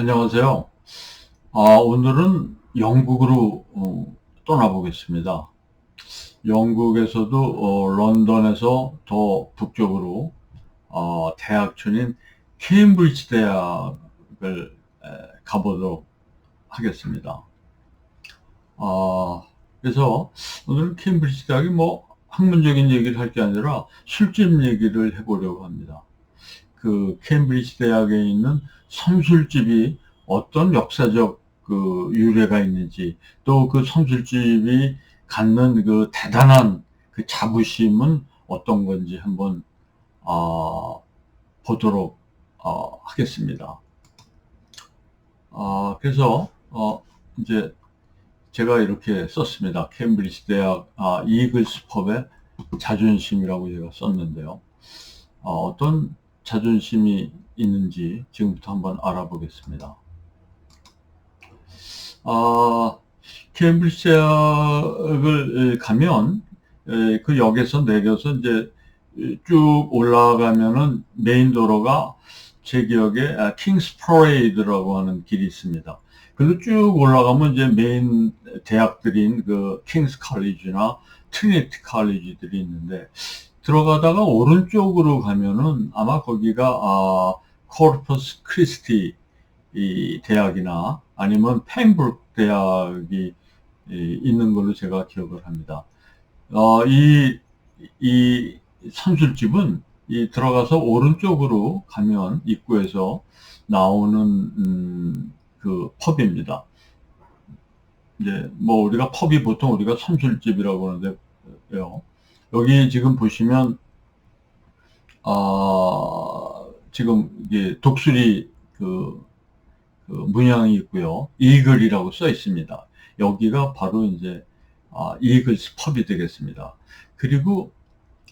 안녕하세요. 아, 오늘은 영국으로 어, 떠나보겠습니다. 영국에서도 어, 런던에서 더 북쪽으로 어, 대학촌인 케임브리지 대학을 에, 가보도록 하겠습니다. 아, 그래서 오늘은 케임브리지 대학이 뭐 학문적인 얘기를 할 게 아니라 술집 얘기를 해보려고 합니다. 그 케임브리지 대학에 있는 선술집이 어떤 역사적 그 유래가 있는지 또 그 선술집이 갖는 그 대단한 그 자부심은 어떤 건지 한번 어, 보도록 어, 하겠습니다. 어, 그래서 어, 이제 제가 이렇게 썼습니다. 케임브리지 대학 아, 이글스 펍의 자존심이라고 제가 썼는데요. 어, 어떤 자존심이 있는지 지금부터 한번 알아보겠습니다. 아, 케임브리지 대학을 가면 그 역에서 내려서 이제 쭉 올라가면은 메인 도로가 제 기억에 킹스 프레이드라고 하는 길이 있습니다. 그리고 쭉 올라가면 이제 메인 대학들인 그 킹스 칼리지나 트리니티 칼리지들이 있는데 들어가다가 오른쪽으로 가면은 아마 거기가 아, 코르퍼스 크리스티 대학이나 아니면 펜브룩 대학이 있는 걸로 제가 기억을 합니다. 어, 이, 이 선술집은 이 들어가서 오른쪽으로 가면 입구에서 나오는 음, 그 펍입니다. 이제 뭐 우리가 펍이 보통 우리가 선술집이라고 하는데요. 여기 지금 보시면 어, 지금 이게 독수리 그, 그, 문양이 있고요. 이글이라고 써 있습니다. 여기가 바로 이제 아, 이글스 펍이 되겠습니다. 그리고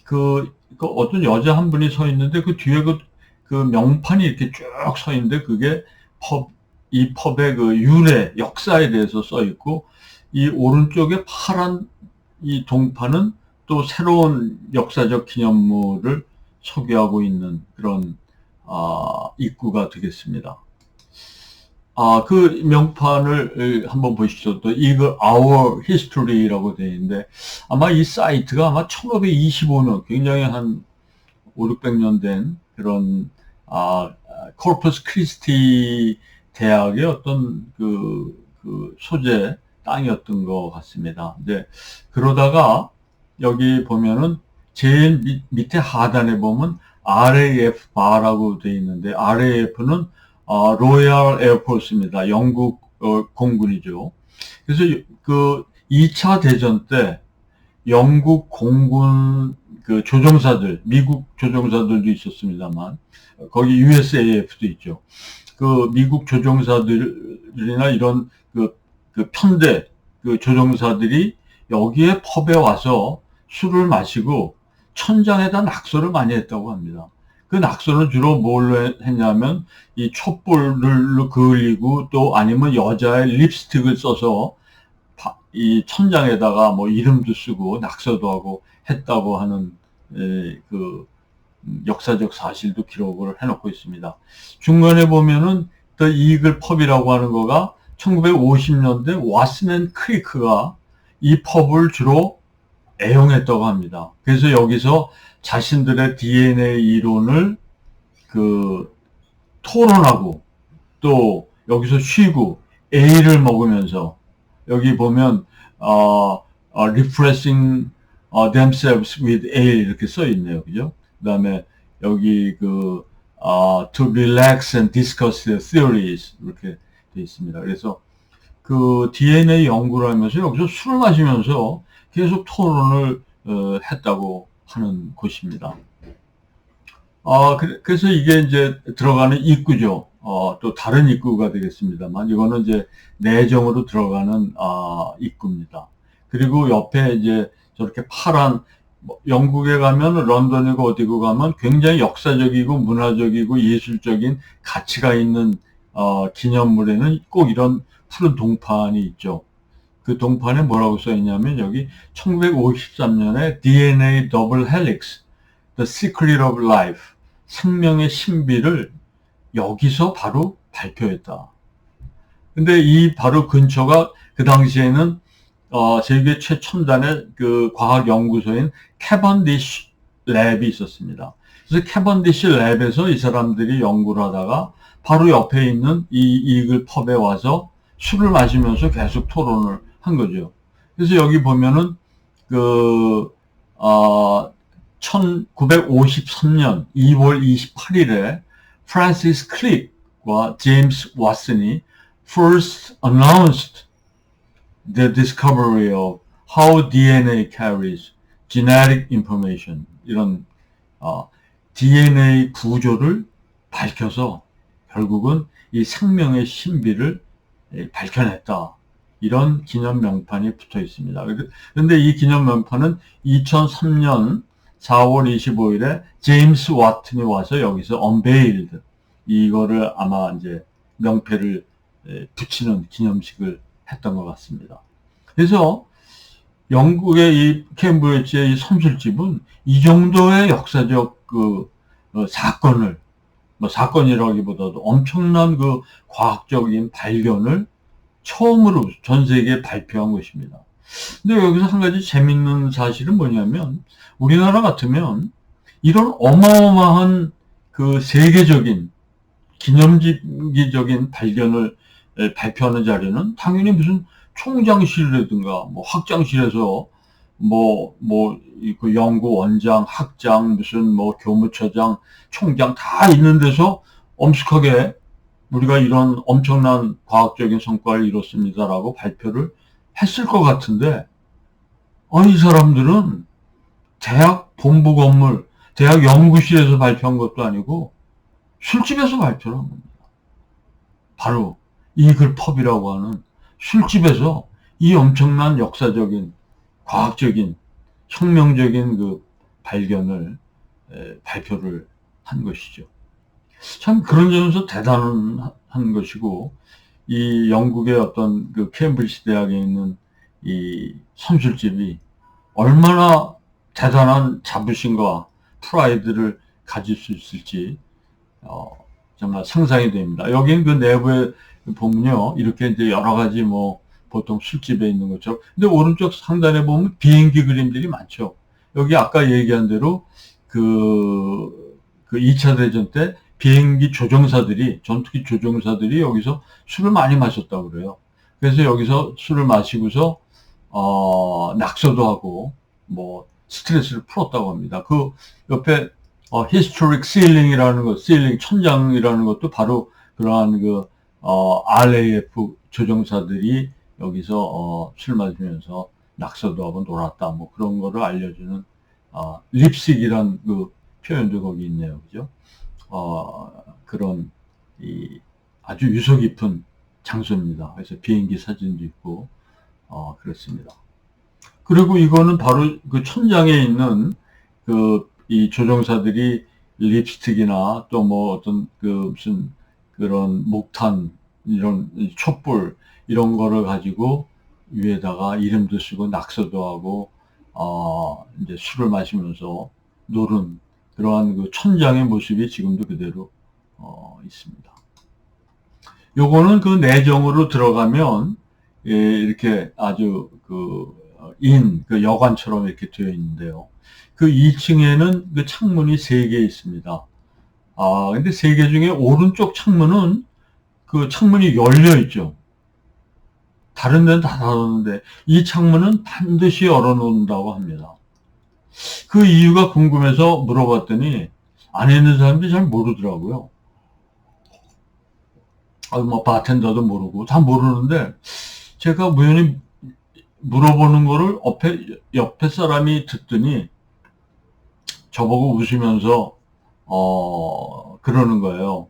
그, 그, 어떤 여자 한 분이 서 있는데 그 뒤에 그, 그 명판이 이렇게 쭉 서 있는데 그게 펍, 이 펍의 그 유래, 역사에 대해서 써 있고 이 오른쪽에 파란 이 동판은 또 새로운 역사적 기념물을 소개하고 있는 그런 아, 입구가 되겠습니다. 아, 그 명판을 한번 보시죠. 또 이거 Our History라고 되어 있는데 아마 이 사이트가 아마 1525년 굉장히 한 5, 600년 된 그런 아, 코르퍼스 크리스티 대학의 어떤 그, 그 소재 땅이었던 것 같습니다. 근데 그러다가 여기 보면은 제일 밑, 밑에 하단에 보면 RAF 바라고 되어 있는데 RAF는 어, 로얄 에어포스입니다. 영국 어, 공군이죠. 그래서 그 2차 대전 때 영국 공군 그 조종사들, 미국 조종사들도 있었습니다만 거기 USAF도 있죠. 그 미국 조종사들이나 이런 그, 그 편대 그 조종사들이 여기에 펍에 와서 술을 마시고 천장에다 낙서를 많이 했다고 합니다. 그 낙서는 주로 뭘로 했냐면 이 촛불을 그을리고 또 아니면 여자의 립스틱을 써서 이 천장에다가 뭐 이름도 쓰고 낙서도 하고 했다고 하는 그 역사적 사실도 기록을 해놓고 있습니다. 중간에 보면은 더 이글 펍이라고 하는 거가 1950년대 와스맨 크리크가 이 펍을 주로 애용했다고 합니다. 그래서 여기서 자신들의 DNA 이론을 그 토론하고 또 여기서 쉬고 A를 먹으면서 여기 보면 어, 어 repressing 어, themselves with A 이렇게 써 있네요. 그죠? 그다음에 여기 그 어, to relax and discuss their theories 이렇게 돼 있습니다. 그래서 그 DNA 연구를 하면서 여기서 술을 마시면서 계속 토론을 어, 했다고 하는 곳입니다. 아, 그 래서 이게 이제 들어가는 입구죠. 어, 또 다른 입구가 되겠습니다만, 이거는 이제 내정으로 들어가는, 아, 입구입니다. 그리고 옆에 이제 저렇게 파란, 뭐 영국에 가면, 런던이고 어디고 가면 굉장히 역사적이고 문화적이고 예술적인 가치가 있는, 어, 기념물에는 꼭 이런 푸른 동판이 있죠. 그 동판에 뭐라고 써 있냐면 여기 1953년에 DNA 더블 헬릭스 The Secret of Life 생명의 신비를 여기서 바로 발표했다. 근데 이 바로 근처가 그 당시에는 어, 세계 최첨단의 그 과학 연구소인 캐번디쉬 랩이 있었습니다. 그래서 캐번디쉬 랩에서 이 사람들이 연구를 하다가 바로 옆에 있는 이 이글 펍에 와서 술을 마시면서 계속 토론을 한 거죠. 그래서 여기 보면은 그 어, 1953년 2월 28일에 프란시스 클릭과 제임스 왓슨이 first announced the discovery of how DNA carries genetic information 이런 어, DNA 구조를 밝혀서 결국은 이 생명의 신비를 밝혀냈다. 이런 기념 명판이 붙어 있습니다. 그런데 이 기념 명판은 2003년 4월 25일에 제임스 와튼이 와서 여기서 unveiled 이거를 아마 이제 명패를 붙이는 기념식을 했던 것 같습니다. 그래서 영국의 이 캠브리지의 이 선술집은 이 정도의 역사적 그 어, 사건을 뭐 사건이라기보다도 엄청난 그 과학적인 발견을 처음으로 전 세계에 발표한 것입니다. 근데 여기서 한 가지 재밌는 사실은 뭐냐면 우리나라 같으면 이런 어마어마한 그 세계적인 기념기적인 발견을 발표하는 자리는 당연히 무슨 총장실이라든가 뭐 학장실에서 뭐, 뭐, 그 연구 원장, 학장, 무슨 뭐 교무처장, 총장 다 있는 데서 엄숙하게 우리가 이런 엄청난 과학적인 성과를 이뤘습니다라고 발표를 했을 것 같은데, 아니, 이 사람들은 대학 본부 건물, 대학 연구실에서 발표한 것도 아니고 술집에서 발표를 한 겁니다. 바로 이글 펍이라고 하는 술집에서 이 엄청난 역사적인 과학적인 혁명적인 그 발견을 에, 발표를 한 것이죠. 참 그런 점에서 대단한 것이고 이 영국의 어떤 그 케임브리지 대학에 있는 이 선술집이 얼마나 대단한 자부심과 프라이드를 가질 수 있을지 어, 정말 상상이 됩니다. 여기는 그 내부에 보면요 이렇게 이제 여러 가지 뭐 보통 술집에 있는 것처럼 근데 오른쪽 상단에 보면 비행기 그림들이 많죠. 여기 아까 얘기한 대로 그, 그 2차 대전 때 비행기 조종사들이, 전투기 조종사들이 여기서 술을 많이 마셨다고 그래요. 그래서 여기서 술을 마시고서, 어, 낙서도 하고, 뭐, 스트레스를 풀었다고 합니다. 그 옆에, 어, historic ceiling이라는 것, ceiling, 천장이라는 것도 바로 그러한 그, 어, RAF 조종사들이 여기서, 어, 술 마시면서 낙서도 하고 놀았다. 뭐 그런 거를 알려주는, 어, 립식이란 그 표현도 거기 있네요. 그죠? 어, 그런 이 아주 유서 깊은 장소입니다. 그래서 비행기 사진도 있고 어, 그렇습니다. 그리고 이거는 바로 그 천장에 있는 그 이 조종사들이 립스틱이나 또 뭐 어떤 그 무슨 그런 목탄 이런 촛불 이런 거를 가지고 위에다가 이름도 쓰고 낙서도 하고 어 이제 술을 마시면서 노는 그러한 그 천장의 모습이 지금도 그대로 어, 있습니다. 요거는 그 내정으로 들어가면 예, 이렇게 아주 그 인, 그 여관처럼 이렇게 되어 있는데요. 그 2층에는 그 창문이 3개 있습니다. 아, 근데 3개 중에 오른쪽 창문은 그 창문이 열려 있죠. 다른 데는 다 닫았는데 이 창문은 반드시 열어 놓는다고 합니다. 그 이유가 궁금해서 물어봤더니 안에 있는 사람들이 잘 모르더라고요. 아, 뭐 바텐더도 모르고 다 모르는데 제가 우연히 물어보는 거를 옆에, 옆에 사람이 듣더니 저보고 웃으면서 어 그러는 거예요.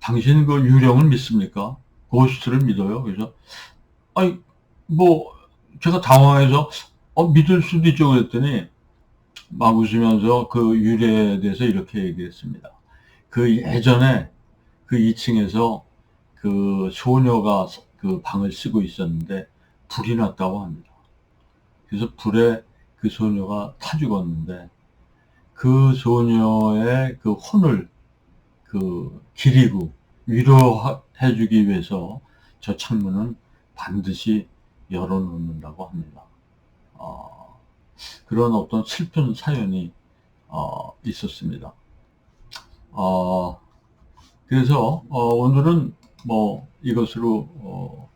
당신 그 유령을 믿습니까? 고스트를 믿어요. 그래서 아니 뭐 제가 당황해서 어 믿을 수도 있죠 그랬더니 막 웃으면서 그 유래에 대해서 이렇게 얘기했습니다. 그 예전에 그 2층에서 그 소녀가 그 방을 쓰고 있었는데 불이 났다고 합니다. 그래서 불에 그 소녀가 타 죽었는데 그 소녀의 그 혼을 그 기리고 위로해 주기 위해서 저 창문은 반드시 열어놓는다고 합니다. 어, 그런 어떤 슬픈 사연이 어, 있었습니다. 어, 그래서 어, 오늘은 뭐 이것으로 어,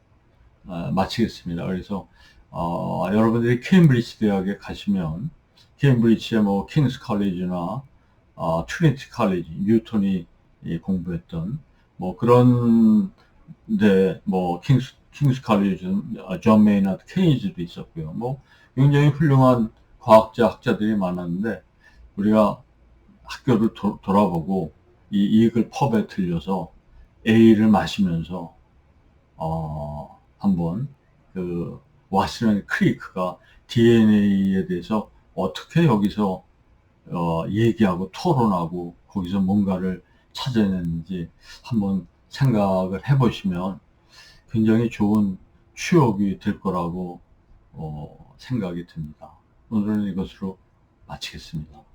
아, 마치겠습니다. 그래서 어, 여러분들이 케임브리지 대학에 가시면 케임브리지의 뭐 킹스 컬리지나 어, 트리니티 컬리지 뉴턴이 이 공부했던 뭐 그런 데뭐 킹스 킹스 컬리지는 존 메이나드 케이지도 있었고요. 뭐 굉장히 훌륭한 과학자 학자들이 많았는데 우리가 학교를 도, 돌아보고 이 이글 펍에 들려서 A를 마시면서 어 한번 그 와스맨 크리크가 DNA에 대해서 어떻게 여기서 어 얘기하고 토론하고 거기서 뭔가를 찾아냈는지 한번 생각을 해보시면 굉장히 좋은 추억이 될 거라고 어 생각이 듭니다. 오늘은 이것으로 마치겠습니다.